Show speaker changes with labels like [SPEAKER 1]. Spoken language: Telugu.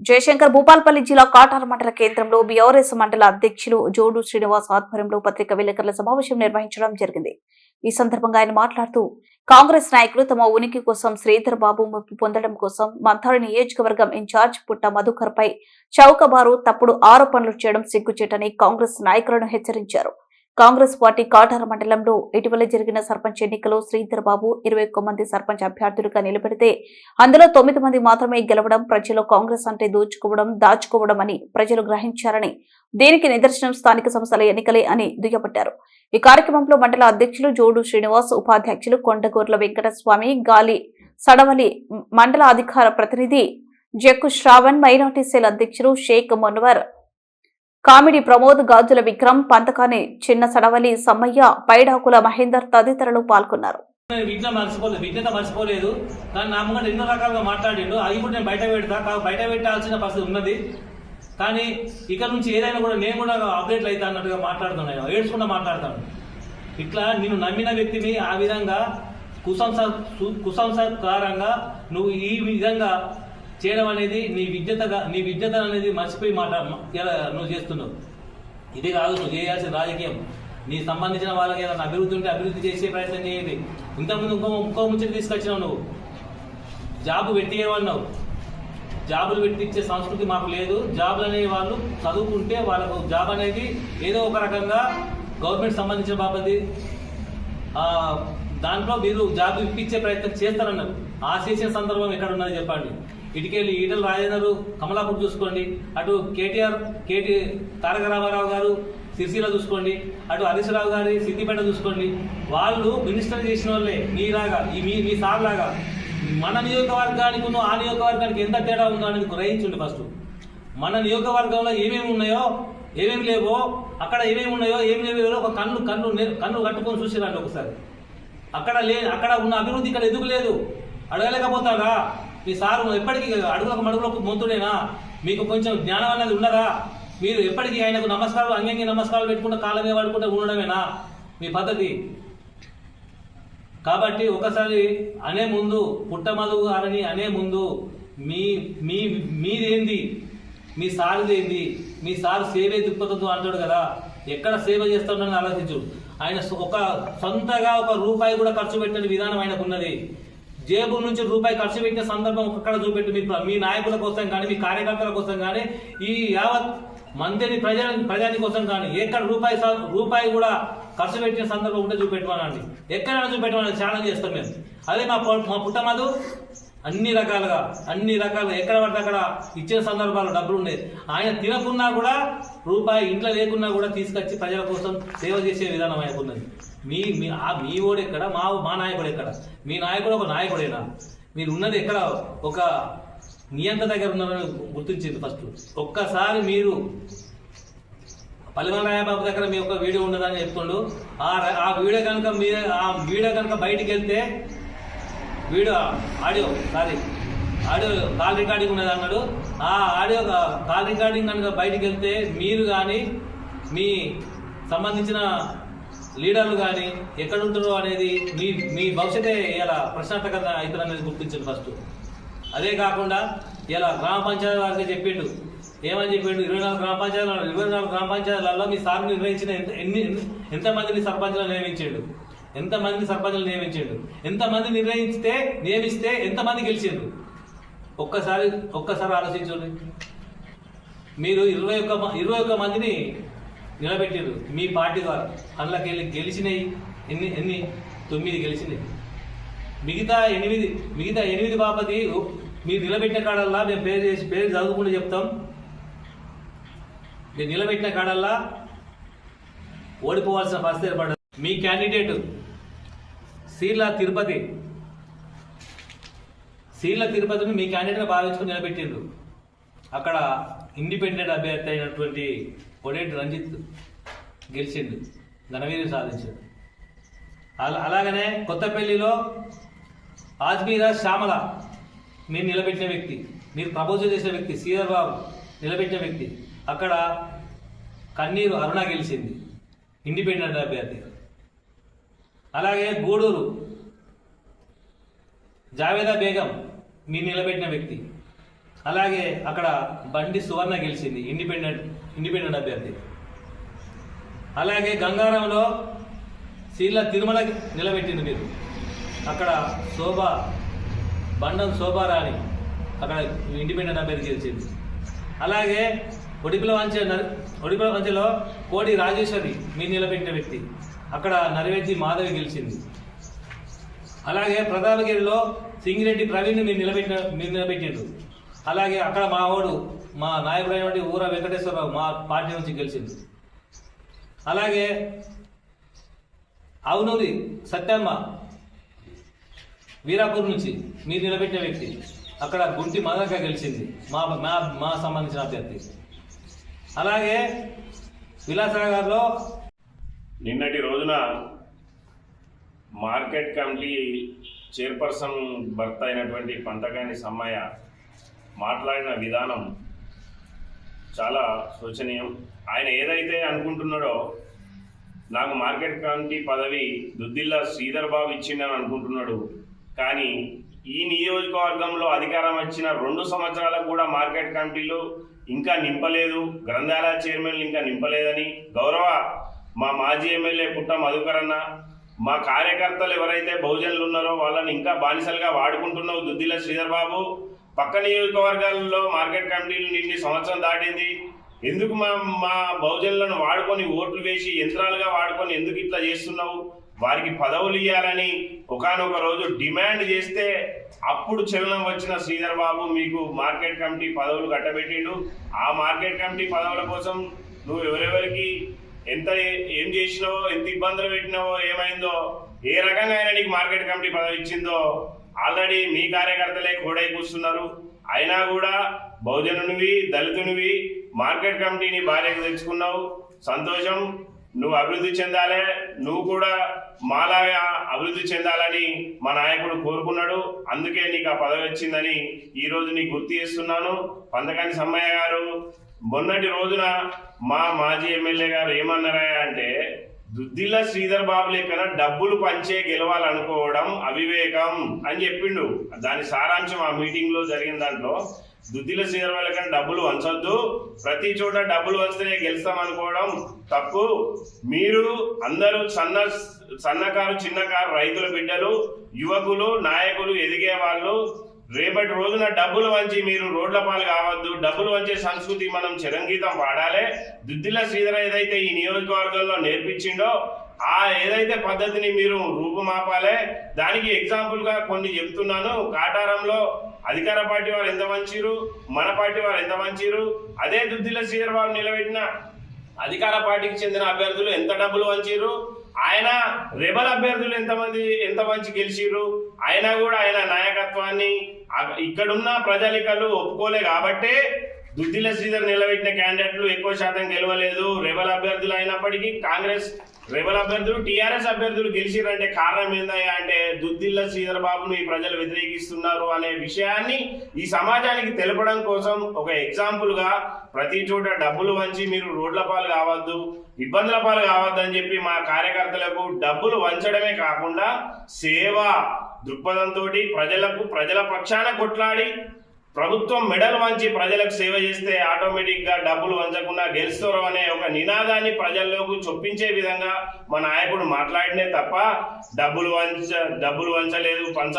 [SPEAKER 1] జయశంకర్ భూపాల్పల్లి జిల్లా కాటార మండల కేంద్రంలో బీఆర్ఎస్ మండల అధ్యక్షులు జోడు శ్రీనివాస్ ఆధ్వర్యంలో పత్రికా విలేకరుల సమావేశం నిర్వహించడం జరిగింది. ఈ సందర్భంగా ఆయన మాట్లాడుతూ కాంగ్రెస్ నాయకులు తమ ఉనికి కోసం శ్రీధర్ బాబు ముప్పు పొందడం కోసం మంథారు నియోజకవర్గం ఇన్ఛార్జ్ పుట్ట మధుకర్ పై చౌకబారు తప్పుడు ఆరోపణలు చేయడం సిగ్గుచేటని కాంగ్రెస్ నాయకులను హెచ్చరించారు. కాంగ్రెస్ పార్టీ కాటార మండలంలో ఇటీవల జరిగిన సర్పంచ్ ఎన్నికలో శ్రీధర్ బాబు ఇరవై ఒక్క మంది సర్పంచ్ అభ్యర్థులుగా నిలబెడితే అందులో తొమ్మిది మంది మాత్రమే గెలవడం ప్రజలు కాంగ్రెస్ అంటే దోచుకోవడం దాచుకోవడం అని ప్రజలు గ్రహించారని దీనికి నిదర్శనం స్థానిక సంస్థల ఎన్నికలే అని దుయ్యబట్టారు. ఈ కార్యక్రమంలో మండల అధ్యక్షులు జోడు శ్రీనివాస్ ఉపాధ్యక్షులు కొండగోర్ల వెంకటస్వామి గాలి సడవలి మండల అధికార ప్రతినిధి జక్కు శ్రావణ్ మైనార్టీ సెల్ అధ్యక్షులు షేక్ మొన్వర్ కామెడీ ప్రమోద్ గాజుల విక్రమ్ పంతకాని చిన్న సడవలి సమ్మయ్య పైడాకుల మహేందర్ తదితరులు పాల్గొన్నారు.
[SPEAKER 2] నేను మర్చిపోలేదు విజ్ఞత మర్చిపోలేదు. కానీ నా ముందు ఎన్నో రకాలుగా మాట్లాడిండు. అది కూడా నేను బయట పెడతా బయట పెట్టాల్సిన పరిస్థితి ఉన్నది. కానీ ఇక నుంచి ఏదైనా కూడా నేను కూడా అప్డేట్లు అవుతా అన్నట్టుగా మాట్లాడుతున్నాను ఏడ్చుకుంటా మాట్లాడతాను. ఇట్లా నేను నమ్మిన వ్యక్తిని ఆ విధంగా కుసంస సు- నువ్వు ఈ విధంగా చేయడం అనేది నీ విద్యతగా నీ విద్యత అనేది మర్చిపోయి మాట ఇలా నువ్వు చేస్తున్నావు? ఇది కాదు నువ్వు చేయాల్సిన రాజకీయం. నీ సంబంధించిన వాళ్ళకి ఏదైనా అభివృద్ధి ఉంటే అభివృద్ధి చేసే ప్రయత్నం చేయండి. ఇంతకుముందు ఇంకో ఇంకో ముచ్చట తీసుకొచ్చినావు నువ్వు. జాబు పెట్టియమన్నావు జాబులు పెట్టించే సంస్కృతి మాకు లేదు. జాబులు అనే వాళ్ళు చదువుకుంటే వాళ్ళకు జాబ్ అనేది ఏదో ఒక రకంగా గవర్నమెంట్ సంబంధించిన బాపతి. దాంట్లో మీరు జాబ్ ఇప్పించే ప్రయత్నం చేస్తారన్నారు. ఆ చేసే సందర్భం ఎక్కడ ఉన్నది చెప్పండి. ఇటుకెళ్ళి ఈటల రాజేందరు కమలాపూర్ చూసుకోండి. అటు కేటీఆర్ కేటీ తారక రామారావు గారు సిరిసిల్ల చూసుకోండి. అటు హరీష్ రావు గారి సిద్దిపేట చూసుకోండి. వాళ్ళు మినిస్టర్ చేసిన వాళ్ళే మీలాగా ఈ మీ మీ సార్లాగా. మన నియోజకవర్గానికి ఉన్న ఆ నియోజకవర్గానికి ఎంత తేడా ఉందో అనేది గ్రహించండి ఫస్ట్. మన నియోజకవర్గంలో ఏమేమి ఉన్నాయో ఏమేమి లేవో అక్కడ ఏమేమి ఉన్నాయో ఏమి లేవో ఒక కన్ను కన్ను కన్ను కట్టుకొని చూసిరండి ఒకసారి. అక్కడ లే అక్కడ ఉన్న అభివృద్ధి ఇక్కడ ఎందుకు లేదు? అడగలేకపోతారా? మీ సారు ఎప్పటికీ అడుగులకు మడుగులకు మొంతుడేనా? మీకు కొంచెం జ్ఞానం అనేది ఉన్నదా? మీరు ఎప్పటికీ ఆయనకు నమస్కారాలు అంగంగి నమస్కారాలు పెట్టుకుంటూ కాలమే పడుకుంటూ ఉండడమేనా? మీ పద్ధతి. కాబట్టి ఒకసారి అనే ముందు పుట్టమధు గారని అనే ముందు మీ మీ మీదేంది? మీ సారుదేంది? మీ సారు సేవే దృక్పథంతో అంటాడు కదా. ఎక్కడ సేవ చేస్తాడని ఆలోచించు. ఆయన ఒక సొంతగా ఒక రూపాయి కూడా ఖర్చు పెట్టిన విధానం ఆయనకు ఉన్నది. జేబు నుంచి రూపాయి ఖర్చు పెట్టిన సందర్భం ఒక్కడ చూపెట్టి. మీ మీ నాయకుల కోసం కానీ మీ కార్యకర్తల కోసం కానీ ఈ యావత్ మందిని ప్రజా ప్రజాని కోసం కానీ ఎక్కడ రూపాయి రూపాయి కూడా ఖర్చు పెట్టిన సందర్భం ఉంటే చూపెట్టమనండి ఎక్కడైనా చూపెట్టమని ఛాలెంజ్ చేస్తాం మేము. అదే మా మా పుట్టమధు అన్ని రకాలుగా అన్ని రకాలుగా ఎక్కడ పడితే అక్కడ ఇచ్చే సందర్భాలు డబ్బులు ఉండేది ఆయన తినకున్నా కూడా రూపాయి ఇంట్లో లేకున్నా కూడా తీసుకొచ్చి ప్రజల కోసం సేవ చేసే విధానం ఆయనకున్నది మీ మీ ఆ మీ ఓడు ఎక్కడ? మా మా నాయకుడు ఎక్కడ? మీ నాయకుడు ఒక నాయకుడేనా? మీరు ఉన్నది ఎక్కడ? ఒక నియంత్ర దగ్గర ఉన్నారని గుర్తించింది ఫస్ట్ ఒక్కసారి మీరు పల్లిమల రాయబాబు దగ్గర మీ యొక్క వీడియో ఉన్నదని చెప్తుండు. ఆ ఆ వీడియో కనుక మీరు ఆ వీడియో కనుక బయటికి వెళ్తే video audio sorry audio call recording ఉన్నది అన్నాడు. ఆ ఆడియో కాల్ రికార్డింగ్ కనుక బయటికి వెళ్తే మీరు కానీ మీ సంబంధించిన లీడర్లు కానీ ఎక్కడ ఉంటారో అనేది మీ మీ భవిష్యత్తే ఇలా ప్రశ్నార్థకత అవుతుంది అనేది గుర్తించండి ఫస్ట్ అదే కాకుండా ఇలా గ్రామ పంచాయతీ వారికి చెప్పిండు. ఏమని చెప్పిండు? ఇరవై నాలుగు గ్రామ పంచాయతీలు ఇరవై నాలుగు గ్రామ పంచాయతీలలో మీ సార్ నిర్వహించిన ఎంత ఎన్ని ఎంతమందిని సర్పంచులు నియమించాడు? ఎంతమందిని సర్పంచులు నియమించాడు? ఎంతమంది నిర్ణయిస్తే నియమిస్తే ఎంతమంది గెలిచిండు ఒక్కసారి ఒక్కసారి ఆలోచించండి. మీరు ఇరవై ఒక్క మ- ఇరవై ఒక్క మందిని నిలబెట్టారు మీ పార్టీ ద్వారా. అందులోకి గెలిచినాయి. ఎన్ని ఎన్ని? తొమ్మిది గెలిచినాయి. మిగతా ఎనిమిది మిగతా ఎనిమిది బాపతి మీరు నిలబెట్టిన కాడల్లా మేము పేరు చేసి పేరు చదువుకుంటూ చెప్తాం. మీరు నిలబెట్టిన కాడల్లా ఓడిపోవాల్సిన పరిస్థితి ఏర్పడదు మీ క్యాండిడేట్ సీర్ల తిరుపతి. సీర్ల తిరుపతిని మీ క్యాండిడేట్గా భావించుకుని నిలబెట్టిండ్రు అక్కడ ఇండిపెండెంట్ అభ్యర్థి అయినటువంటి కొడేటి రంజిత్ గెలిచిండు ఘనవీర్యం సాధించాడు. అలా- అలాగనే కొత్తపల్లిలో ఆజ్మీరా శ్యామల మీరు నిలబెట్టిన వ్యక్తి మీరు ప్రపోజల్ చేసిన వ్యక్తి శ్రీధర్ బాబు నిలబెట్టిన వ్యక్తి అక్కడ కన్నీరు అరుణ గెలిచింది ఇండిపెండెంట్ అభ్యర్థి. అలాగే గూడూరు జావేదా బేగం మీరు నిలబెట్టిన వ్యక్తి అలాగే అక్కడ బండి సువర్ణ గెలిచింది ఇండిపెండెంట్ ఇండిపెండెంట్ అభ్యర్థి. అలాగే గంగారంలో శీల తిరుమల నిలబెట్టింది మీరు. అక్కడ శోభ బండం శోభారాణి అక్కడ ఇండిపెండెంట్ అభ్యర్థి గెలిచింది. అలాగే ఒడిపిల వంచ ఒడిపుల ఒడిపిల వంచలో కోడి రాజేశ్వరి మీరు నిలబెట్టిన వ్యక్తి. అక్కడ నరివెజ్జి మాధవి గెలిచింది. అలాగే ప్రతాపగిరిలో సింగిరెడ్డి ప్రవీణ్ మీరు నిలబెట్టిన మీరు నిలబెట్టిండ్రు. అలాగే అక్కడ మా వాడు మా నాయకుడైనటువంటి ఊర వెంకటేశ్వరరావు మా పార్టీ నుంచి గెలిచింది. అలాగే అవునూరి సత్యమ్మ వీరాపూర్ నుంచి మీరు నిలబెట్టిన వ్యక్తి అక్కడ గుంటి మదనక గెలిచింది మా మా మా సంబంధించిన అభ్యర్థి. అలాగే విలాసనగర్లో
[SPEAKER 3] నిన్నటి రోజున మార్కెట్ కమిటీ చైర్పర్సన్ భర్త అయినటువంటి పంతకాని సమ్మయ్య మాట్లాడిన విధానం చాలా శోచనీయం. ఆయన ఏదైతే అనుకుంటున్నాడో నాకు మార్కెట్ కమిటీ పదవి దుద్దిల్లా శ్రీధర్ బాబు ఇచ్చిందని అనుకుంటున్నాడు. కానీ ఈ నియోజకవర్గంలో అధికారం వచ్చిన రెండు సంవత్సరాలకు కూడా మార్కెట్ కమిటీలు ఇంకా నింపలేదు. గ్రంథాలయ చైర్మన్లు ఇంకా నింపలేదని. గౌరవ మా మాజీ ఎమ్మెల్యే పుట్ట మధుకరన్న మా కార్యకర్తలు ఎవరైతే బహుజనులు ఉన్నారో వాళ్ళని ఇంకా బానిసలుగా వాడుకుంటున్నావు దుద్దిల శ్రీధర్ బాబు పక్క నియోజకవర్గాల్లో మార్కెట్ కమిటీలు నిండి సంవత్సరం దాటింది. ఎందుకు మా మా బహుజనులను వాడుకొని ఓట్లు వేసి యంత్రాలుగా వాడుకొని ఎందుకు ఇట్లా చేస్తున్నావు? వారికి పదవులు ఇవ్వాలని ఒకానొక రోజు డిమాండ్ చేస్తే అప్పుడు చలనం వచ్చిన శ్రీధర్ బాబు మీకు మార్కెట్ కమిటీ పదవులు కట్టబెట్టిండు. ఆ మార్కెట్ కమిటీ పదవుల కోసం నువ్వు ఎవరెవరికి ఎంత ఏం చేసినావో ఎంత ఇబ్బందులు పెట్టినావో ఏమైందో ఏ రకంగా అయినా నీకు మార్కెట్ కమిటీ పదవి ఇచ్చిందో ఆల్రెడీ మీ కార్యకర్తలే కోడై కూస్తున్నారు అయినా కూడా బహుజనునివి దళితునివి మార్కెట్ కమిటీని భార్యకు తెచ్చుకున్నావు. సంతోషం నువ్వు అభివృద్ధి చెందాలే నువ్వు కూడా మాలాగా అభివృద్ధి చెందాలని మా నాయకుడు కోరుకున్నాడు. అందుకే నీకు ఆ పదవి వచ్చిందని ఈరోజు నీకు గుర్తు చేస్తున్నాను. పంతకాని సమ్మయ్య గారు మొన్నటి రోజున మా మాజీ ఎమ్మెల్యే గారు ఏమన్నారా అంటే దుద్దిల్ల శ్రీధర్ బాబు లెక్కన డబ్బులు పంచే గెలవాలనుకోవడం అవివేకం అని చెప్పిండు. దాని సారాంశం ఆ మీటింగ్లో జరిగిన దాంట్లో దుద్దిల శ్రీధర్ బాబు లెక్కన డబ్బులు వంచొద్దు. ప్రతి చోట డబ్బులు వంచితే గెలుస్తాం అనుకోవడం తప్పు. మీరు అందరూ సన్న సన్నకారు చిన్నకారు రైతుల బిడ్డలు యువకులు నాయకులు ఎదిగే వాళ్ళు రేపటి రోజున డబ్బులు వంచి మీరు రోడ్ల పాలు కావద్దు. డబ్బులు వంచే సంస్కృతి మనం చిరంగీతం పాడాలి దుద్దిల శ్రీధర్ ఏదైతే ఈ నియోజకవర్గంలో నేర్పించిండో ఆ ఏదైతే పద్ధతిని మీరు రూపుమాపాలే. దానికి ఎగ్జాంపుల్గా కొన్ని చెప్తున్నాను. కాటారంలో అధికార పార్టీ వారు ఎంత మంచిరు మన పార్టీ వారు ఎంత మంచిరు అదే దుద్దిల శ్రీధర్ బాబు నిలబెట్టిన అధికార పార్టీకి చెందిన అభ్యర్థులు ఎంత డబ్బులు వంచిరు ఆయన రెబల్ అభ్యర్థులు ఎంతమంది ఎంత మంచి గెలిచిర్రు? అయినా కూడా ఆయన నాయకత్వాన్ని ఇక్కడున్న ప్రజలికలు ఒప్పుకోలే కాబట్టే దుద్దిల శ్రీధర్ నిలబెట్టిన క్యాండిడేట్లు ఎక్కువ శాతం గెలవలేదు. రెబల్ అభ్యర్థులు అయినప్పటికీ కాంగ్రెస్ రెబల్ అభ్యర్థులు టీఆర్ఎస్ అభ్యర్థులు గెలిచిరంటే కారణం ఏందయ్యా అంటే దుద్దిల్ల శ్రీధర్ బాబును ఈ ప్రజలు వ్యతిరేకిస్తున్నారు అనే విషయాన్ని ఈ సమాజానికి తెలపడం కోసం ఒక ఎగ్జాంపుల్గా ప్రతి చోట డబ్బులు వంచి మీరు రోడ్ల పాలు కావద్దు ఇబ్బందుల పాలు కావద్దని చెప్పి మా కార్యకర్తలకు డబ్బులు వంచడమే కాకుండా సేవ దృక్పథంతో ప్రజలకు ప్రజల పక్షాన కొట్లాడి ప్రభుత్వం మెడల్ వంచి ప్రజలకు సేవ చేస్తే ఆటోమేటిక్గా డబ్బులు వంచకుండా గెలుస్తారు అనే ఒక నినాదాన్ని ప్రజల్లోకి చొప్పించే విధంగా మా నాయకుడు మాట్లాడినే తప్ప డబ్బులు వంచ డబ్బులు వంచలేదు పంచ